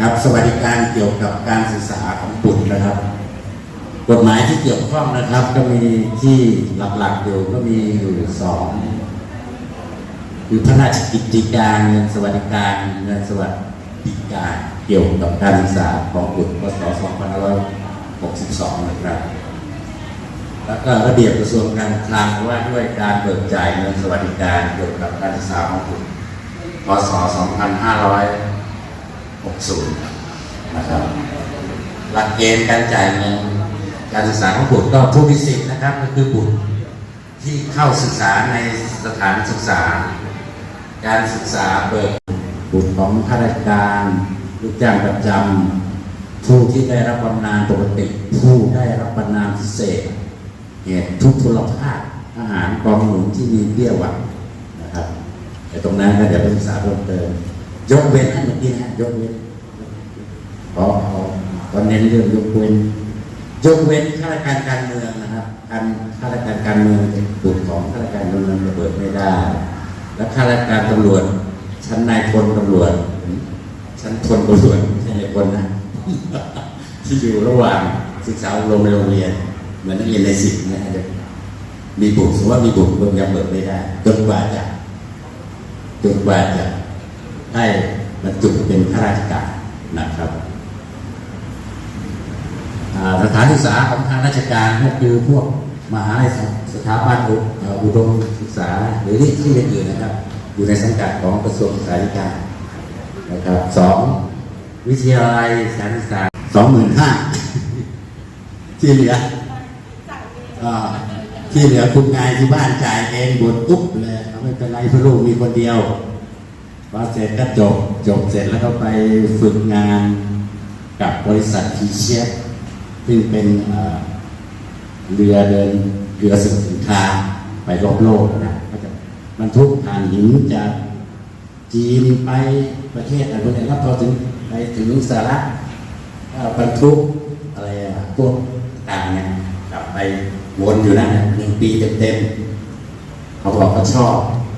ครับสวัสดิการเกี่ยวกับการศึกษาของบุตรนะครับ กฎหมายที่เกี่ยวข้องนะครับ ก็มีที่หลักๆอยู่ก็มีอยู่สองคือพระราชกิจการเงินสวัสดิการเงินสวัสดิการเกี่ยวกับการศึกษาของบุตรพศ2562 นะครับ แล้วก็ระเบียบกระทรวงการคลังว่าด้วยการเบิกจ่ายเงินสวัสดิการเกี่ยวกับการศึกษาของบุตรพศ 60นะครับหลักเกณฑ์การจ่ายเงินการศึกษาของบุตรก็ผู้มีสิทธิ์นะครับ ก็คือบุตรที่เข้าศึกษาในสถานศึกษา การศึกษาเบิกบุตรของข้าราชการลูกจ้างประจำผู้ที่ได้รับบำนาญปกติ ผู้ได้รับบำนาญพิเศษเหตุทุกทุลภาคอาหารกองหนุนที่มีเบี้ยหวังนะครับแต่ตรงนั้นก็เดี๋ยวไปศึกษาเพิ่มเติม ยกเว้นให้เมื่อกี้นะยกเว้นขอขอเน้นเรื่องยกเว้น ยกเว้นข้าราชการการเมืองนะครับ การข้าราชการการเมืองบุตรของข้าราชการการเมืองระเบิดไม่ได้ และข้าราชการตำรวจ ชั้นนายพลตำรวจ ชั้นพลตำรวจไม่ใช่นายพลนะที่อยู่ระหว่างศึกษาอบรมในโรงเรียน เหมือนนักเรียนในสิบนะอาจจะมีบุตรสมมติว่ามีบุตรเบิ่งยังเบิกไม่ได้จนกว่าจะจนกว่าจะ ได้บรรจุเป็นข้าราชการนะครับสถานศึกษาของทางราชการก็คือพวกมหาลัยสถาบันอุดมศึกษาหรือที่ที่อื่นๆนะครับ อยู่ในสังกัดของกระทรวงศึกษาธิการนะครับสองวิทยาลัยสถานศึกษาสองหมื่นห้าที่เหลือที่เหลือคุณนายที่บ้านจ่ายเองบนปุ๊บเลยไม่เป็นไรพระลูกมีคนเดียว พอเสร็จก็จบจบเสร็จแล้วก็ไปฝึกงานกับบริษัททีเชฟซึ่งเป็นเรือเดินเรือส่งสินค้าไปรอบโลกนะก็จะบรรทุกถ่านหินจากจีนไปประเทศอะไรพวกนี้แล้วพอถึงไปถึงสหรัฐบรรทุกอะไรพวกต่างเนี่ยกลับไปวนอยู่นั่นน่ะหนึ่งปีเต็มๆเขาบอกเขาชอบ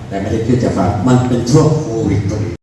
แต่ไม่ได้คิดจะฟังมันเป็นช่วง পরিত্তরে